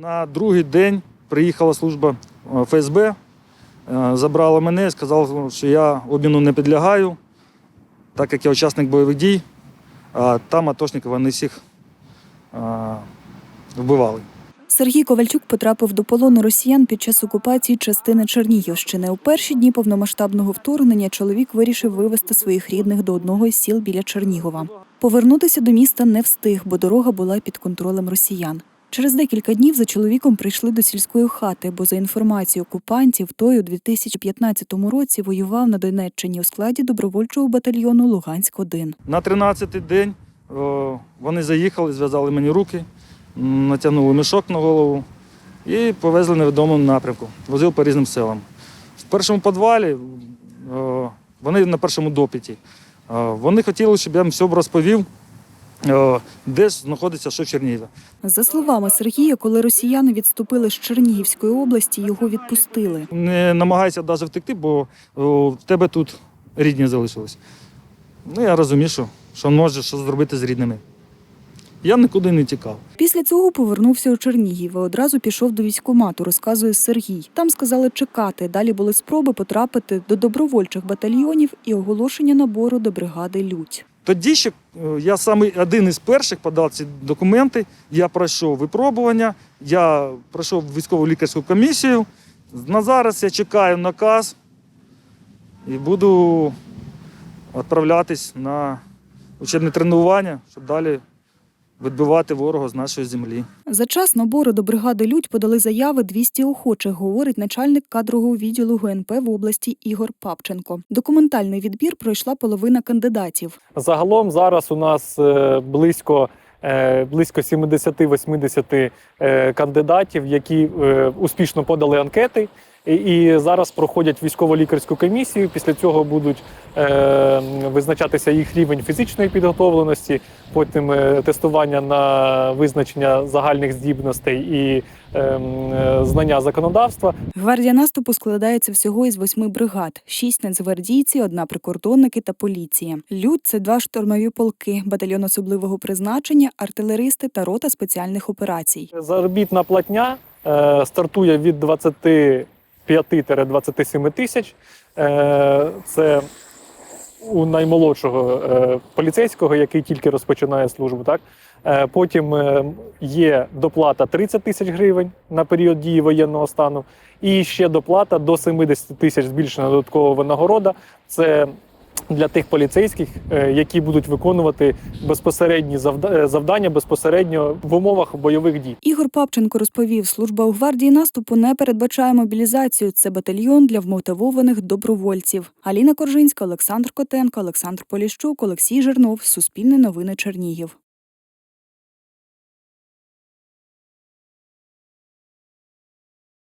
На другий день приїхала служба е, ФСБ, е, забрала мене і сказала, що я обміну не підлягаю, так як я учасник бойових дій, а там атошників вони всіх е, вбивали. Сергій Ковальчук потрапив до полону росіян під час окупації частини Чернігівщини. У перші дні повномасштабного вторгнення чоловік вирішив вивезти своїх рідних до одного із сіл біля Чернігова. Повернутися до міста не встиг, бо дорога була під контролем росіян. Через декілька днів за чоловіком прийшли до сільської хати, бо за інформацією окупантів, той у 2015 році воював на Донеччині у складі добровольчого батальйону Луганськ-1. На 13-й день о, вони заїхали, зв'язали мені руки, натягнули мішок на голову і повезли невідомому напрямку. Возив по різним селам. В першому підвалі о, вони на першому допиті. о, Вони хотіли, щоб я їм все розповів, о, де знаходиться що в Чернігові. За словами Сергія, коли росіяни відступили з Чернігівської області, його відпустили. Не намагайся навіть втекти, бо в тебе тут рідні залишились. Ну, я розумію, що, що може що зробити з рідними. Я нікуди не тікав. Після цього повернувся у Чернігів і одразу пішов до військкомату, розказує Сергій. Там сказали чекати. Далі були спроби потрапити до добровольчих батальйонів і оголошення набору до бригади Лють. Тоді ще е, я саме один із перших подав ці документи. Я пройшов випробування, я пройшов військову лікарську комісію. На зараз я чекаю наказ і буду відправлятись на учебне тренування, щоб далі відбивати ворога з нашої землі. За час набору до бригади Лють подали заяви 200 охочих, говорить начальник кадрового відділу ГНП в області Ігор Папченко. Документальний відбір пройшла половина кандидатів. Загалом зараз у нас е, близько. е, Близько 70-80 е, кандидатів, які успішно подали анкети, і- зараз проходять військово-лікарську комісію. Після цього будуть е, визначатися їх рівень фізичної підготовленості, потім е, тестування на визначення загальних здібностей і е, е, знання законодавства. Гвардія наступу складається всього із восьми бригад: шість нацгвардійці, одна прикордонники та поліція. Люд це два штурмові полки, батальйон особливого призначення, артилеристи та рота спеціальних операцій. Заробітна платня е, стартує від 25-27 тисяч. Е, це у наймолодшого е, поліцейського, який тільки розпочинає службу. Так? Е, потім є доплата 30 тисяч гривень на період дії воєнного стану, і ще доплата до 70 тисяч збільшена додаткова винагорода. Це для тих поліцейських, е, які будуть виконувати безпосередні е, завдання безпосередньо в умовах бойових дій. Ігор Папченко розповів, служба у гвардії наступу не передбачає мобілізацію. Це батальйон для вмотивованих добровольців. Аліна Коржинська, Олександр Котенко, Олександр Поліщук, Олексій Жирнов. Суспільне новини Чернігів.